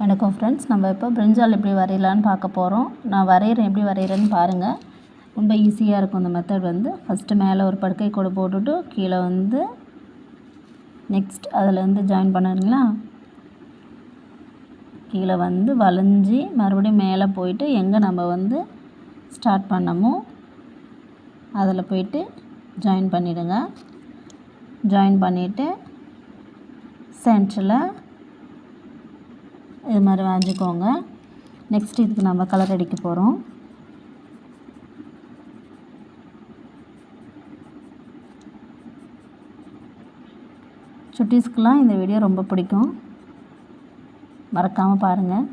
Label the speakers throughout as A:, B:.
A: வணக்கம் ஃப்ரெண்ட்ஸ் நம்ம இப்போ பிரிஞ்சால் எப்படி வரையலான்னு பார்க்க போகிறோம் நான் வரைகிறேன் எப்படி வரைகிறேன்னு பாருங்கள் ரொம்ப ஈஸியாக இருக்கும் இந்த மெத்தட் வந்து. ஃபஸ்ட்டு மேலே ஒரு படுக்கை கூட போட்டுட்டு கீழே வந்து நெக்ஸ்ட் அதில் வந்து ஜாயின் பண்ணுறீங்களா? கீழே வந்து வளைஞ்சி மறுபடியும் மேலே போயிட்டு எங்கே நம்ம வந்து ஸ்டார்ட் பண்ணமோ அதில் போயிட்டு ஜாயின் பண்ணிவிடுங்க ஜாயின் பண்ணிவிட்டு சென்டரில் இது மாதிரி வரைஞ்சிக்கோங்க நெக்ஸ்ட் இதுக்கு நம்ம கலர் அடிக்க போகிறோம் சுட்டீஸ்க்கெலாம் இந்த வீடியோ ரொம்ப பிடிக்கும். மறக்காமல் பாருங்கள்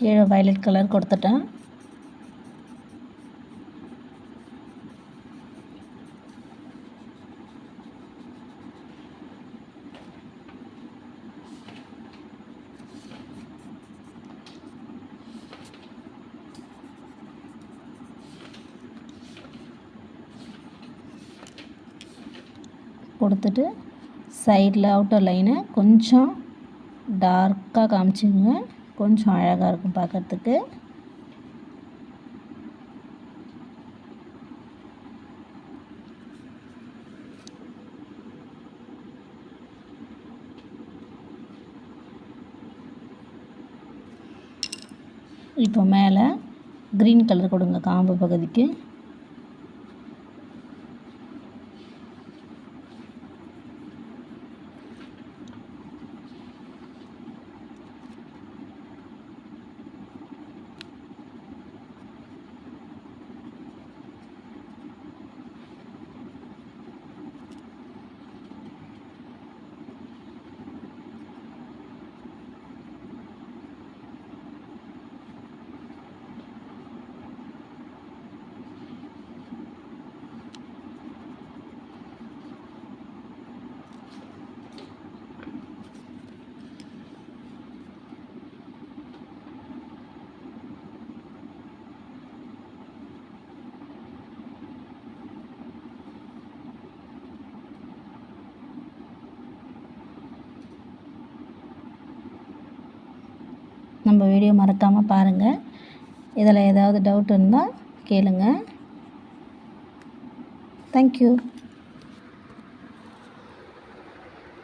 A: கீழே வயலட் கலர் கொடுத்துட்டேன். கொடுத்துட்டு சைடில் அவுட்டர் லைனை கொஞ்சம் டார்க்காக காமிச்சிங்க கொஞ்சம் அழகாக இருக்கும் பார்க்குறதுக்கு. இப்போ மேலே க்ரீன் கலர் கொடுங்க காம்பு பகுதிக்கு. நம்ம வீடியோ மறக்காமல் பாருங்கள் இதில் ஏதாவது டவுட் இருந்தால் கேளுங்கள் தேங்க்யூ